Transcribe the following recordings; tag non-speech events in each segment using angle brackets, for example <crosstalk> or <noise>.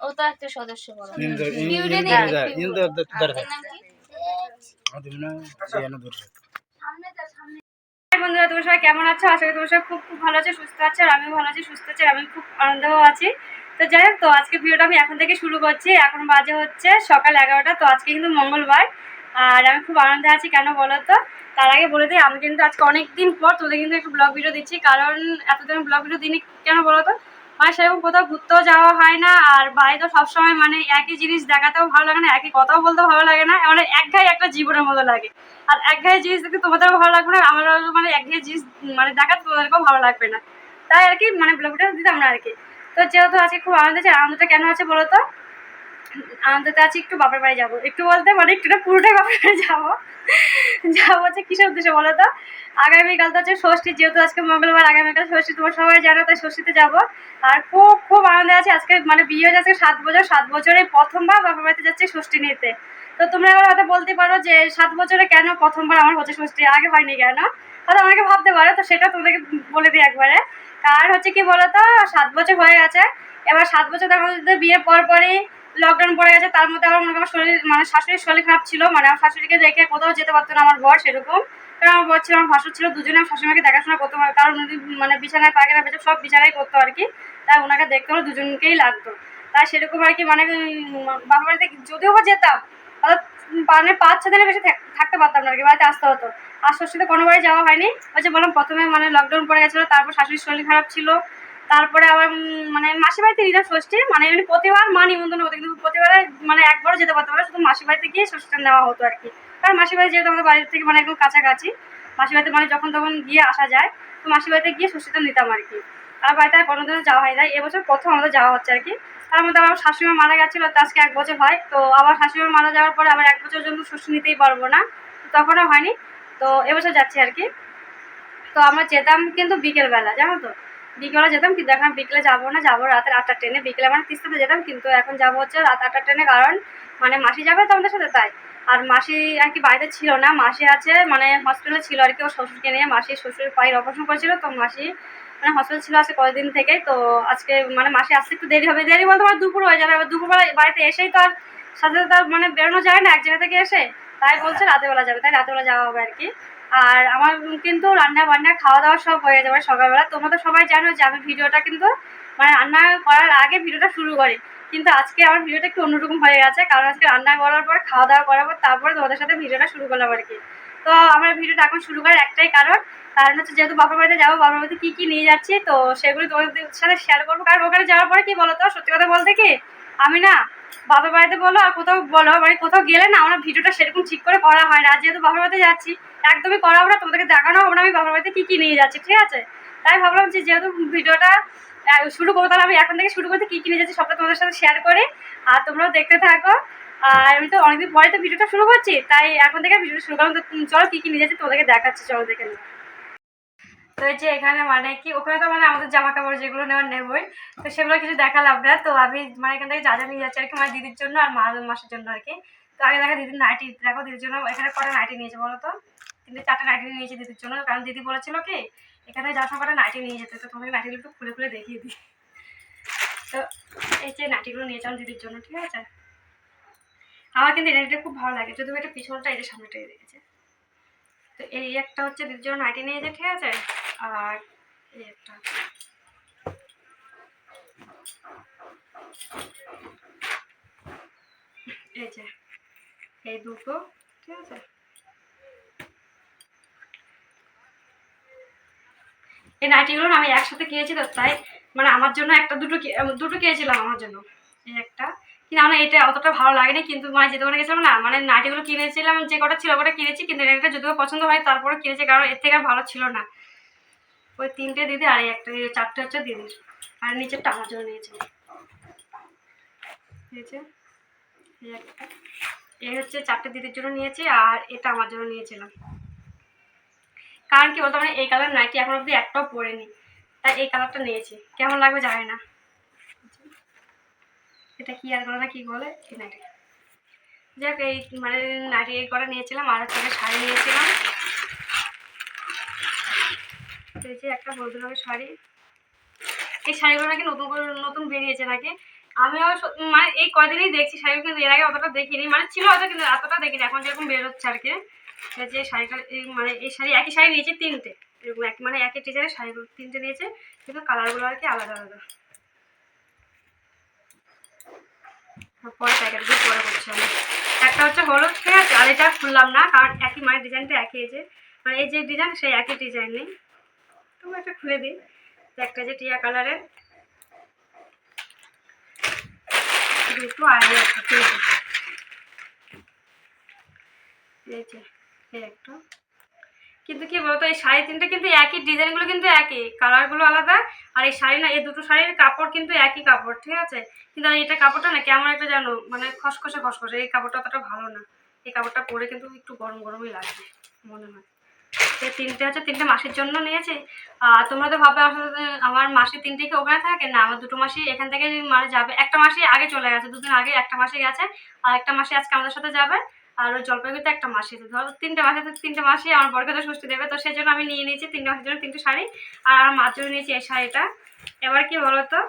ও তো একটা সদস্য বন্ধুরা তোমার সবাই কেমন আছো? আশা করি তোমার সবাই খুব খুব ভালো আছে সুস্থ আছে আর আমি ভালো আছি সুস্থ আছে আমি খুব আনন্দও আছি। তো যাই হোক তো আজকে ভিডিওটা আমি এখন থেকে শুরু করছি। এখন বাজে হচ্ছে সকাল এগারোটা তো আজকে কিন্তু মঙ্গলবার। আর আমি খুব আনন্দে আছি কেন বলো তো? তার আগে বলে দিই আমি কিন্তু আজকে অনেকদিন পর তোদের কিন্তু একটু ব্লগ ভিডিও দিচ্ছি কারণ এতদিন ব্লগ ভিডিও দিনে কেন বলো তো? মানে সেরকম কোথাও ঘুরতেও যাওয়া হয় না, আর বাড়ি তো সবসময় মানে একই জিনিস দেখাতেও ভালো লাগে না, একই কথাও বলতেও ভালো লাগে না মানে একঘাই একটা জীবনের মতো লাগে। আর একঘায়ে জিনিস দেখতে তোমাদেরও ভালো লাগবে না, আমারও মানে একঘায়ে জিনিস মানে দেখাতে তোমাদেরকেও ভালো লাগবে না। তাই আর কি মানে ব্লগটা দিতাম না আর কি। তো যেহেতু আজকে খুব আনন্দ আছে আনন্দটা কেন আছে বলো তো? আনন্দতে আছি একটু বাপের বাড়ি যাব। একটু বলতে মানে একটুটা পুরোটাই বাপের বাড়ি যাব। যাব হচ্ছে কিসের উদ্দেশ্যে বলো তো? আগামীকাল তো হচ্ছে ষষ্ঠী, যেহেতু আজকে মঙ্গলবার, আগামীকাল ষষ্ঠী, তোমার সবাই জানো, তাই ষষ্ঠীতে যাব। আর খুব খুব আনন্দে আছে। আজকে মানে বিয়ে হয়ে যাচ্ছে সাত বছর, সাত বছরে প্রথমবার বাপের বাড়িতে যাচ্ছে ষষ্ঠী নিতে। তো তোমরা এবার হয়তো বলতে পারো যে সাত বছরে কেন প্রথমবার আমার হচ্ছে ষষ্ঠী? আগে হয়নি কেন? হয়তো অনেকে ভাবতে পারো, তো সেটা তোমাদেরকে বলে দিই একবারে। কারণ হচ্ছে কি বলতো সাত বছর হয়ে গেছে। এবার সাত বছর মধ্যে বিয়ের পর পরই লকডাউন পড়ে গেছে, তার মধ্যে আবার মনে করো শরীর মানে শাশুড়ির শরীর খারাপ ছিল মানে আমার শাশুড়িকে রেখে কোথাও যেতে পারতো না আমার বর সেরকম। কারণ আমার বর ছিল, আমার ভাসুর ছিল, দুজনে আমার শাশুড়িমাকে দেখাশোনা করতে হবে কারণ উনি মানে বিছানায় পায়খানা পেছে সব বিছানায় করতো আর কি। তাই ওনাকে দেখতে হলে দুজনকেই লাগতো। তাই সেরকম আর কি মানে বাবার বাড়িতে যদিও বা যেতাম মানে পাঁচ ছ দিনের বেশি থাক- থাকতে পারতাম না আর কি, বাড়িতে আসতে হতো। আর ষষ্ঠীতে কোনো বাড়ি যাওয়া হয়নি, ওই যে বললাম প্রথমে মানে লকডাউন পড়ে গেছিল, তারপর শাশুড়ির শরীর খারাপ ছিল তারপরে আবার মানে মাসি বাড়িতে নিতাম ষষ্ঠী মানে এমনি প্রতিবার মা নিমন্ত্রণ হতো কিন্তু প্রতিবারে মানে একবারও যেতে পারতাম না, শুধু মাসি বাড়িতে গিয়ে ষষ্ঠীটা নেওয়া হতো আর কি। কারণ মাসি বাড়ি যেহেতু আমাদের বাড়ির থেকে মানে একদম কাছাকাছি মাসি বাড়িতে মানে যখন তখন গিয়ে আসা যায়, তো মাসি বাড়িতে গিয়ে ষষ্ঠীটা নিতাম আর কি। আর বাড়িতে আর কোনোদিনও যাওয়া হয় না এবছর প্রথম আমাদের যাওয়া হচ্ছে আর কি। তার মধ্যে আমার শাশুড়িমা মারা গেছিল, তো আজকে এক বছর হয়, তো আবার শাশুড়ি মারা যাওয়ার পরে আবার এক বছর জন্য ষষ্ঠী নিতেই পারব না তখনও হয়নি, তো এবছর যাচ্ছি আর কি। তো আমরা যেতাম কিন্তু বিকেলবেলা, জানো তো? বিকেলে যেতাম, কিন্তু এখন বিকেলে যাব না, যাব রাতের আটটা ট্রেনে। বিকেলে মানে তিস্তাতে যেতাম, কিন্তু এখন যাব হচ্ছে রাত আটটা ট্রেনে, কারণ মানে মাসি যাবে তো আমাদের সাথে, তাই। আর মাসি আর কি বাড়িতে ছিল না, মাসি আছে মানে হসপিটালে ছিল আর কি, ওর শ্বশুরকে নিয়ে মাসি শ্বশুরের পায়ের অপারেশন করেছিল, তো মাসি মানে হসপিটাল ছিল আজকে কয়েকদিন থেকে, তো আজকে মানে মাসি আসতে একটু দেরি হবে। দেরি বলতে পারে দুপুর হয়ে যাবে, এবার দুপুরবেলা বাড়িতে এসেই তো আর সাথে সাথে মানে বেরোনো যায় না, এক জায়গা থেকে এসে, তাই বলছে রাতেবেলা যাবে, তাই রাতেবেলা যাওয়া হবে আর কি। আর আমার কিন্তু রান্না বান্না খাওয়া দাওয়া সব হয়ে যাবে সকালবেলা। তোমরা তো সবাই জানো যে আমি ভিডিওটা কিন্তু মানে রান্না করার আগে ভিডিওটা শুরু করি। কিন্তু আজকে আমার ভিডিওটা একটু অন্যরকম হয়ে গেছে। কারণ আজকে রান্না করার পর খাওয়া দাওয়া করার পর, তারপরে তোমাদের সাথে ভিডিওটা শুরু করলাম আর কি। তো আমার ভিডিওটা এখন শুরু করার একটাই কারণ। কারণ হচ্ছে যেহেতু বাবার বাড়িতে যাব বাবার বাড়িতে কী কী নিয়ে যাচ্ছি, তো সেগুলো তোমাদের সাথে শেয়ার করব। কারণ ওখানে যাওয়ার পরে কি বলো তো সত্যি কথা বলতে কি, আমি না বাবার বাড়িতে বলো আর কোথাও বলো মানে কোথাও গেলে না আমার ভিডিওটা সেরকম ঠিক করে করা হয় না। যেহেতু বাবার বাড়িতে যাচ্ছি একদমই করা হবে না, তোমাদেরকে দেখানো হবে না, আমি বাবার বাড়িতে কী কী নিয়ে যাচ্ছি, ঠিক আছে? তাই ভাবলাম যে যেহেতু ভিডিওটা শুরু করব, তাহলে আমি এখন থেকে শুরু করতে কী কী নিয়ে যাচ্ছি সবটা তোমাদের সাথে শেয়ার করে, আর তোমরাও দেখতে থাকো। আর আমি তো অনেকদিন পরে তো ভিডিওটা শুরু করছি, তাই এখন থেকে ভিডিওটা শুরু করলাম, তো চলো কী কী নিয়ে যাচ্ছি তোমাদেরকে দেখাচ্ছি, চলো দেখে নেব তো যে এখানে মানে কি, ওখানে তো মানে আমাদের জামা কাপড় যেগুলো নেওয়ার নেবই, তো সেগুলো কিছু দেখালাম না, তো আমি মানে এখান থেকে যা যা নিয়ে যাচ্ছি আর কি মানে দিদির জন্য আর মা মাসের জন্য আর কি। তো আগে দেখা দিদির নাইটি দেখো দিদির জন্য এখানে কটা নাইটি নিয়েছে বলো তো? তিনটে চারটে নাইটি নিয়েছে দিদির জন্য, কারণ দিদি বলেছিল কি, এখানে যাওয়ার সময় নাইটি নিয়ে যেতে, তো তোমাকে নাইটিগুলো একটু খুলে খুলে দেখিয়ে দিই। তো এই যে নাইটিগুলো নিয়েছে আমার দিদির জন্য, ঠিক আছে? আমার কিন্তু নাইটিটা খুব ভালো লাগে যদি এটা পিছনটা এটা সামনেটা রেখেছে তো এই একটা হচ্ছে দিদির জন্য নাইটি নিয়ে নিয়েছে ঠিক আছে? আর এই একটা। এই যে, এই দুটো, ঠিক আছে? এই নাইটিগুলো আমি একসাথে কিনেছি তো, তাই মানে আমার জন্য একটা দুটো দুটো কিনেছিলাম আমার জন্য। এই একটা। কিন্তু আমার এটা অতটা ভালো লাগেনি, কিন্তু মানে যে দোকানে গেছিলাম না মানে নাইটিগুলো কিনেছিলাম, যে কটা ছিল ওটা কিনেছি, কিন্তু এটা যদিও পছন্দ হয় তারপরে কিনেছি, কারণ এর থেকে ভালো ছিল না। ওই তিনটে দিদি আর একটা চারটে হচ্ছে দিদির আর নিচেরটা আমার জন্য নিয়েছি। নিয়েছে এই হচ্ছে চারটে দিদির জন্য নিয়েছি, আর এটা আমার জন্য নিয়েছিলাম। কারণ কি বলতো মানে এই কালার নাইটি এখন অবধি একটাও পরেনি। তাই এই কালারটা নিয়েছি। কেমন লাগবে জানি না। এটা কি আর করে না, কি বলে? এই নাইটি যাক, এই মানে নাইটি এই করা নিয়েছিলাম, আর হচ্ছে শাড়ি নিয়েছিলাম। একটা হলুদ রঙের শাড়ি। এই শাড়িগুলো নাকি নতুন করে, নতুন বেরিয়েছে নাকি? আমিও স- মানে এই কদিনই দেখছি শাড়ি কিন্তু এর আগে অতটা দেখিনি। মানে ছিল হয়তো, কিন্তু এতটা দেখিনি। এখন যেরকম বেরোচ্ছে আর কি। যে শাড়িটা মানে এই শাড়ি, একই শাড়ি নিয়েছে তিনটে। এরকম এক মানে একই ডিজাইনের শাড়িগুলো তিনটে নিয়েছে, কিন্তু কালারগুলো আর কি আলাদা আলাদা। পরে প্যাকেট দিয়ে পরে করছি আমি। একটা হচ্ছে হলুদ, ঠিক আছে? আর এটা খুললাম না, কারণ একই মানে ডিজাইনটা একই যে। মানে এই যে ডিজাইন সেই একই ডিজাইন নেই। তবু একটা খুলে দিই। একটা যে টিয়া কালারের দুটো আর একটা যে এই কিন্তু কি বলতো, এই শাড়ি তিনটে কিন্তু একই, ডিজাইনগুলো কিন্তু একই, কালারগুলো আলাদা, আর এই শাড়ি না, এই দুটো শাড়ির কাপড় কিন্তু একই কাপড়, ঠিক আছে? কিন্তু এটা কাপড়টা না, কেমন একটা জানো মানে খসখসে খসখসে, এই কাপড়টা অতটা ভালো না। এই কাপড়টা পরে কিন্তু একটু গরম গরমই লাগবে, মনে হয়। এই তিনটে হচ্ছে, তিনটে মাসের জন্য নিয়েছি। আর তোমরা তো আসলে আমার মাসে তিনটে কি ওখানে থাকে? না, আমার দুটো মাসই এখান থেকে মানে যাবে, একটা মাসে আগে চলে গেছে, দুদিন আগে, একটা মাসে গেছে, আর একটা মাসে আজকে আমাদের সাথে যাবে। আর জলপাইগুড়িতে একটা মাসে ধরো তিনটে মাসে তো তিনটে মাসে আমার বরকে তো ষষ্ঠী দেবে, তো সেই জন্য আমি নিয়ে নিয়েছি তিনটে মাসের জন্য তিনটে শাড়ি, আর আমার মার জন্য নিয়েছি এই শাড়িটা। এবার কি বলো তো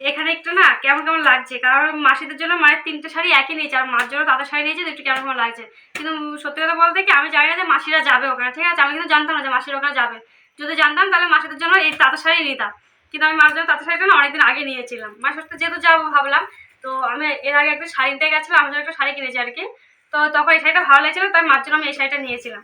এখানে একটু না কেমন কেমন লাগছে? কারণ মাসিদের জন্য মায়ের তিনটে শাড়ি একই নিয়েছে, আর মার জন্য তাদের শাড়ি নিয়েছে একটু কেমন কেমন লাগছে? কিন্তু সত্যি কথা বলতে কি, আমি জানি না যে মাসিরা যাবে ওখানে, ঠিক আছে? আমি কিন্তু জানতাম না যে মাসিরা ওখানে যাবে। যদি জানতাম তাহলে মাসিদের জন্য এই তাঁতের শাড়ি নিতাম। কিন্তু আমি মার জন্য তাঁতের শাড়িটা না অনেকদিন আগে নিয়েছিলাম। মাসের সাথে যেহেতু যাব ভাবলাম, তো আমি এর আগে একদিন শাড়ি নিতে গেছিলাম জন্য একটা শাড়ি কিনেছি আর কি। তো তখন এই শাড়িটা ভালো লেগেছিলো, তাই মার জন্য আমি এই শাড়িটা নিয়েছিলাম।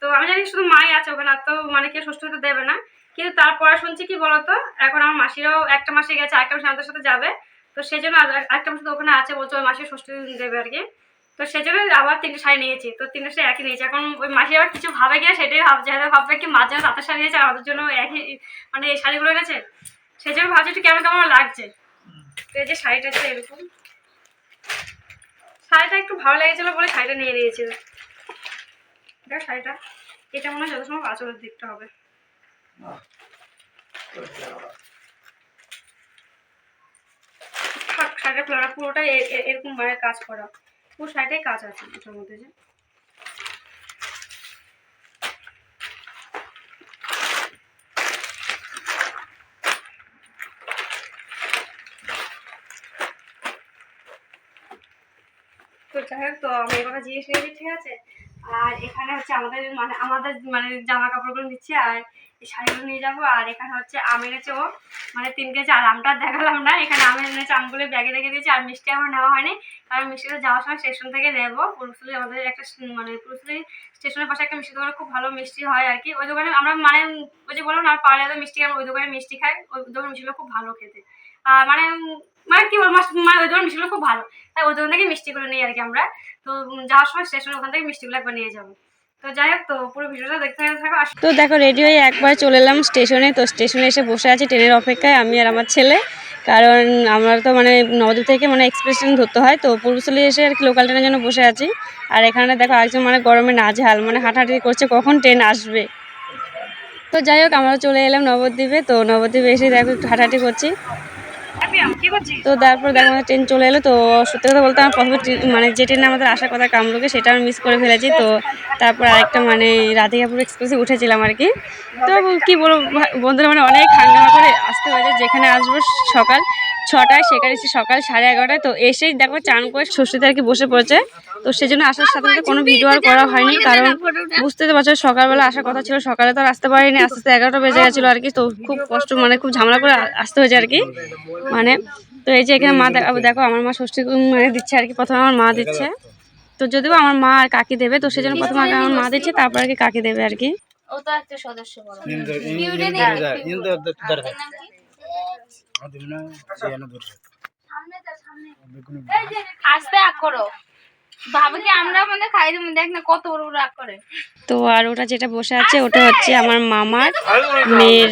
তো আমি জানি শুধু মাই আছে ওখানে, আর তো মানে কেউ ষষ্ঠী হতে দেবে না। কিন্তু তারপরে শুনছি কি বলতো, এখন আমার মাসিরাও একটা মাসে গেছে, আরেকটা মাসে আমাদের সাথে যাবে। তো সেই জন্য আরেকটা মাসে তো ওখানে আছে বলছে, ওই মাসে ষষ্ঠী দেবে আর কি। তো সেই জন্য আবার তিনটে শাড়ি নিয়েছি, তো তিনটে শাড়ি একই নিয়েছি। এখন ওই মাসি আবার কিছু ভাবে কিনা সেটাই ভাবছে হয়তো ভাববে কি জন্য তাঁতের শাড়ি নিয়েছে আমাদের জন্য একই মানে এই শাড়িগুলো এনেছে। সেই জন্য ভাবছি একটু কেমন কেমন লাগছে। তো এই যে শাড়িটা আছে এরকম। শাড়িটা একটু ভালো লেগেছিলো বলে শাড়িটা নিয়ে নিয়েছিল। দেখ শাড়িটা, এটা মনে হয় যত সময় আচলের দিকটা হবে। শাড়িটা পুরোটা এরকম মানে কাজ করা। পুরো শাড়িটাই কাজ আছে এটার মধ্যে যে। হোক তো আমি এবার জিনিস নিয়েছি ঠিক আছে? আর এখানে হচ্ছে আমাদের মানে আমাদের মানে জামা কাপড়গুলো নিচ্ছি আর শাড়িগুলো নিয়ে যাব। আর এখানে হচ্ছে আম এনেছে ও মানে তিন কেজি আর আমটা দেখালাম না। এখানে আম এনেছে আমগুলো ব্যাগে রেখে দিয়েছি আর মিষ্টি আমার নেওয়া হয়নি। কারণ মিষ্টিটা যাওয়ার সময় স্টেশন থেকে নেব। পুরুষলি আমাদের একটা মানে পুরুষলি স্টেশনের পাশে একটা মিষ্টি দোকানে খুব ভালো মিষ্টি হয় আর কি। ওই দোকানে আমরা মানে ওই যে বললাম না পাড়ে তো মিষ্টি আমরা ওই দোকানে মিষ্টি খাই ওই দোকানের মিষ্টিগুলো খুব ভালো খেতে। আর মানে মানে কি বলব মানে ওই দোকানের মিষ্টিগুলো খুব ভালো। তাই ওই দোকান থেকে মিষ্টিগুলো নিই আর কি আমরা। তো যাওয়ার সময় স্টেশনে ওখান থেকে মিষ্টিগুলো একবার নিয়ে যাব। তো দেখো রেডি হয়ে একবার চলে এলাম স্টেশনে তো স্টেশনে এসে বসে আছি ট্রেনের অপেক্ষায়, আমি আর আমার ছেলে। কারণ আমরা তো মানে নবদ্বীপ থেকে মানে এক্সপ্রেস ট্রেন ধরতে হয়। তো পূর্বস্থলী এসে আর কি লোকাল ট্রেনের জন্য বসে আছি। আর এখানে দেখো একজন মানে গরমে নাজেহাল মানে হাঁটাহাঁটি করছে, কখন ট্রেন আসবে? তো যাই হোক, আমরা চলে এলাম নবদ্বীপে। তো নবদ্বীপে এসে দেখো, একটু হাঁটাহাঁটি করছি। তো তারপর দেখো, আমাদের ট্রেন চলে এলো। তো সত্যি কথা বলতে আমার প্রথমে মানে যে ট্রেনে আমাদের আসার কথা কামরুকে সেটা আমি মিস করে ফেলেছি। তো তারপর আরেকটা মানে রাধিকাপুর এক্সপ্রেসে উঠেছিলাম আর কি। তো কী বলব বন্ধুরা মানে অনেক হাঙ্গামা করে আসতে হয়েছে। যেখানে আসব সকাল ছটায়, সেখানে এসে সকাল সাড়ে এগারোটায়। তো এসেই দেখো চান করে ষষ্ঠীতে আর কি বসে পড়েছে। তো সেজন্য আসার সাথে সাথে কোনো ভিডিও আর করা হয়নি কারণ বুঝতে তো পারছ সকালবেলা আসার কথা ছিল সকালে তো আর আসতে পারিনি আস্তে আস্তে এগারোটা বেজে গেছিল আর কি তো খুব কষ্ট মানে খুব ঝামেলা করে আসতে হয়েছে আর কি মানে তো এই যে এখানে মা দেখো আমার মা ষষ্ঠী মানে দিচ্ছে আর কি প্রথমে আমার মা দিচ্ছে তো যদিও আমার মা আর কাকি দেবে তো সেজন্য প্রথমে আগে আমার মা দিচ্ছে তারপর আর কি কাকি দেবে আর কি। আস্তে করো। ভাবে কি আমরা মানে খাই তুমি দেখ না কত বড় বড় করে। তো আর ওটা যেটা বসে আছে ওটা হচ্ছে আমার মামার মেয়ের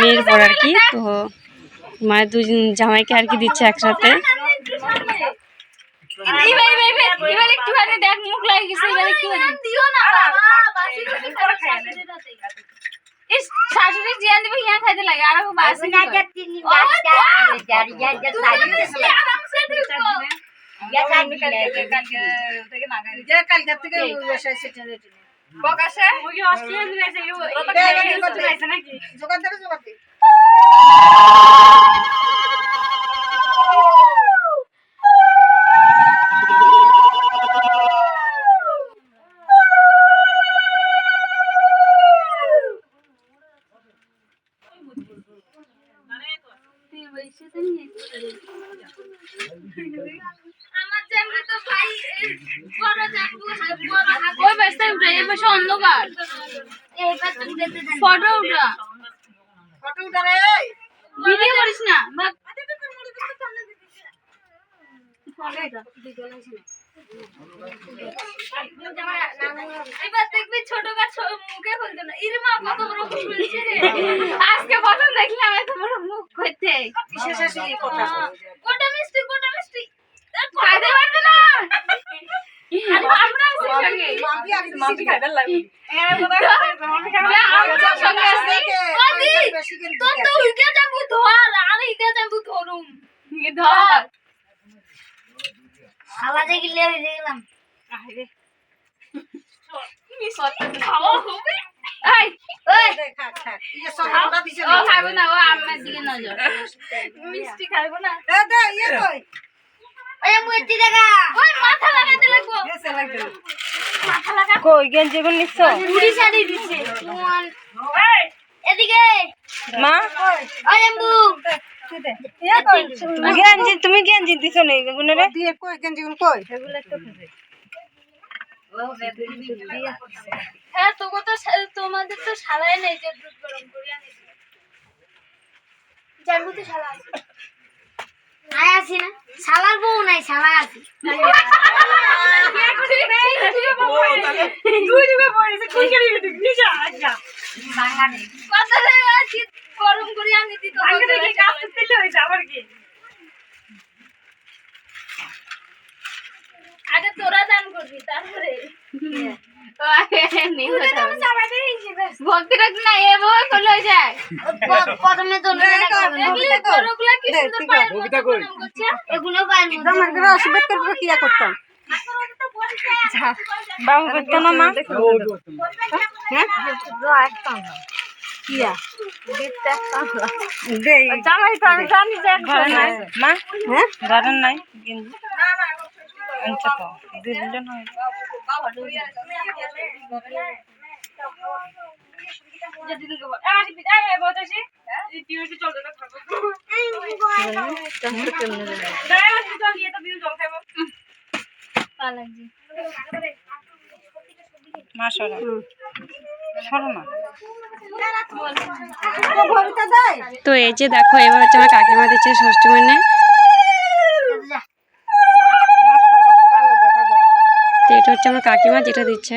মেয়ের পর আর কি তো মানে দুই জামাইকে আর কি দিচ্ছে একসাথে। দেখ মুখ লাগে গেছে এবার একটুখানি। দিও না শাশুড়ি জিয়ান দিবে হিয়া খাইতে লাগে আর বাসি না আরামসে ঢুকো বকাশে মুরগি উঠে ফটো উঠা। ফটো উঠারে ভিডিও করিস না এবার দেখবি ছোট গাছ মুখে খুলছে না। ইরে মা কত বড় খুলছে রে। আজকে প্রথম দেখলাম এত বড় মুখ করতে। গোটা মিষ্টি গোটা মিষ্টি। খাইতে পারবে না। <laughs> উইকে যাব ধর আর খাওয়া হবে মিষ্টি খাইবো না। ওই মুর্তি দেখা। ওই মাথা লাগাতে লাগবো। কই গেঞ্জি দিছে। এদিকে। মা? গেঞ্জি তুমি গেঞ্জি দিছ নি গুণরে হ্যাঁ তোকে তো সা- তোমাদের তো সালাই নেই যে দুধ গরম করে আনি জানবু তো শালা আছে। নাই আছি না শালার বউ নাই শালা আছে গরম করে দিত আবার কি আগে তোরা দান করবি তারপরে ভক্তি রাখবি না এভাবে হয়ে যায় প্রথমে তো কি সুন্দর কবিতা কই? করব কি করতাম বাবু করতো না মা মা হ্যাঁ নাই গেঞ্জি দুজন হয় মা সরো। সরো না তো এই যে দেখো এবার হচ্ছে আমার কাকিমা দিচ্ছে ষষ্ঠী মানে। তো এটা হচ্ছে আমার কাকিমা যেটা দিচ্ছে।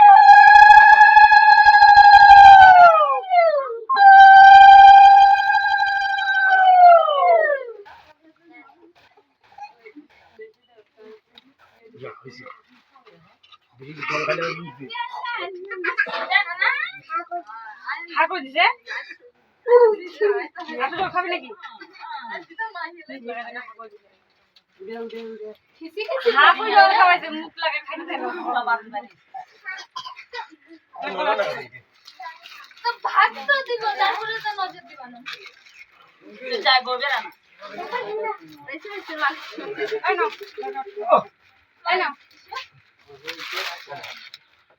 না যাই বলবে না বেশি বেশি লাগছে ওহ, তাই না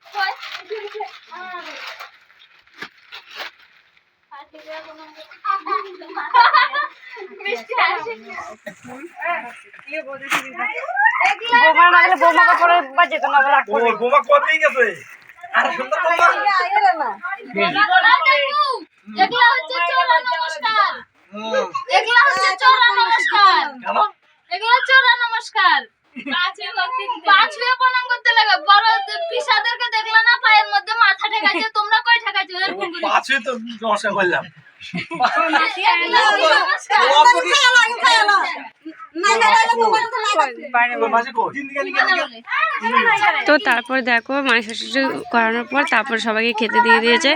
কই? মিষ্টি আসে বোমা মারলে বোমা কাপড়ে বাজে তো না রাখ ও, বোমা কতই গেছে? আর সুন্দর বোমা। এগুলা হচ্ছে চোরা নমস্কার। এগুলা হচ্ছে চোরা নমস্কার। এগুলা চোরা নমস্কার। পাঁচ প্রণাম করতে লাগে। বড় পিসাদেরকে দেখলে না পায়ের মধ্যে মাথা ঠেকাচ্ছে তোমরা কই ঠেকাচ্ছো এরকম করে। তো নমস্কার করলাম। তারপর দেখো মানে ষষ্ঠী করানোর পর তারপর সবাইকে খেতে দিয়ে দিয়েছে।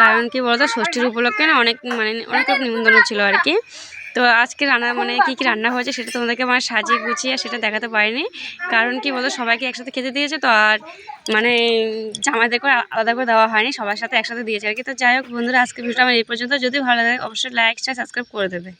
কারণ কি বলতো ষষ্ঠীর উপলক্ষে না অনেক মানে অনেক লোক নিমন্ত্রণ ছিল আর কি। তো আজকে রান্না মানে কী কী রান্না হয়েছে সেটা তোমাদেরকে মানে সাজিয়ে গুছিয়ে সেটা দেখাতে পারিনি। কারণ কি বলতো, সবাইকে একসাথে খেতে দিয়েছে তো আর মানে জামাইদের করে আলাদা করে দেওয়া হয়নি, সবার সাথে একসাথে দিয়েছে আর কি। তো যাই হোক বন্ধুরা আজকে ভিডিওটা আমার এই পর্যন্ত। যদি ভালো লাগে, অবশ্যই লাইক সাবস্ক্রাইব করে দেবে।